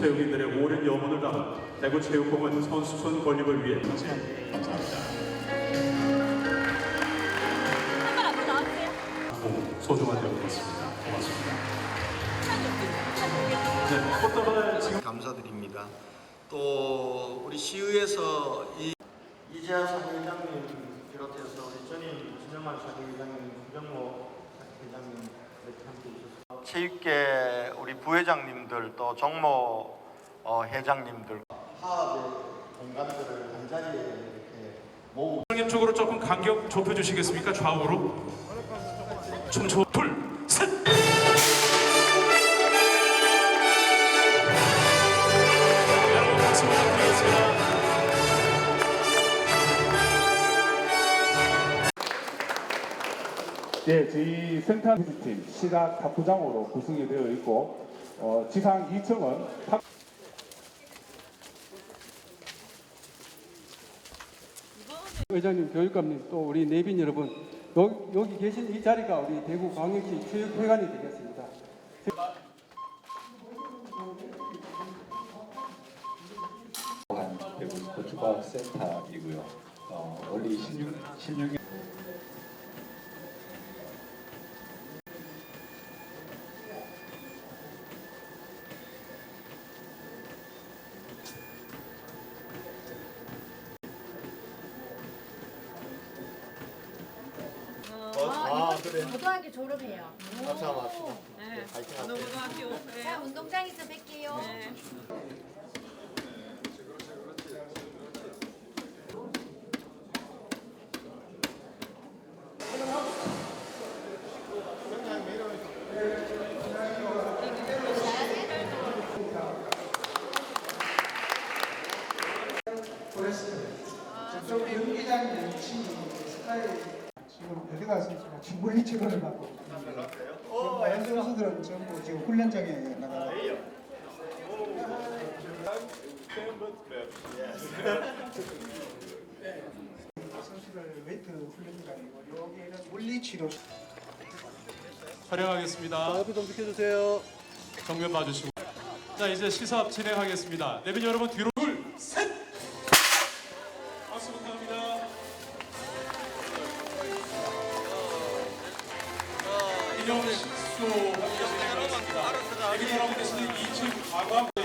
체육인들의 오랜 영혼을 담은 대구 체육공원 선수촌 건립을 위해 감사합니다. 한번 앞으로 나와주세요. 고 소중한 역이었습니다. 고맙습니다. 네, 꽃다발 지금 감사드립니다. 또 우리 시의회에서 이 이재하 사회장님 비롯해서 우리 전임 진영환 사회장님, 김정모 회장님 이렇게 함께 해주셔 서 체육계 우리 부회장님들 또 정모 어, 회장님들 화합의 공간들을 한 자리에 이렇게 모으 선생님 쪽으로 조금 간격 좁혀 주시겠습니까? 좌우로. 춤춰 둘, 예, 저희 생탄팀 시각 탁구장으로 구성이 되어 있고 어, 지상 2층은 탁 의장님, 교육감님, 또 우리 내빈 여러분, 여, 여기 계신 이 자리가 우리 대구광역시 체육회관이 되겠습니다. 한 대구 스포츠과학 센터이고요. 어, 원리 16, 16 그래. 고등학교 졸업해요. 맞아 맞습니다. 네. 파이팅 어느 하세요. 고등학교? 네. 자, 운동장에서 뵐게요. 네. 저쪽 경기장 위치 스타일 지금 데려가 선수가 충분히 지원을 받고 있습니다. 마연 선수들은 전부 지금 훈련장에 나가 선수들 웨이트 훈련이 아니고 여기는 물리치료 촬영하겠습니다. 앞에 좀 비켜주세요. 정면 봐주시고. 자 이제 시사업 진행하겠습니다. 내빈 여러분 뒤로 둘, 셋. 박수 부탁합니다. 이경 식수 함께 진행하겠습니다. 내빈 여러분께서는 2층 과감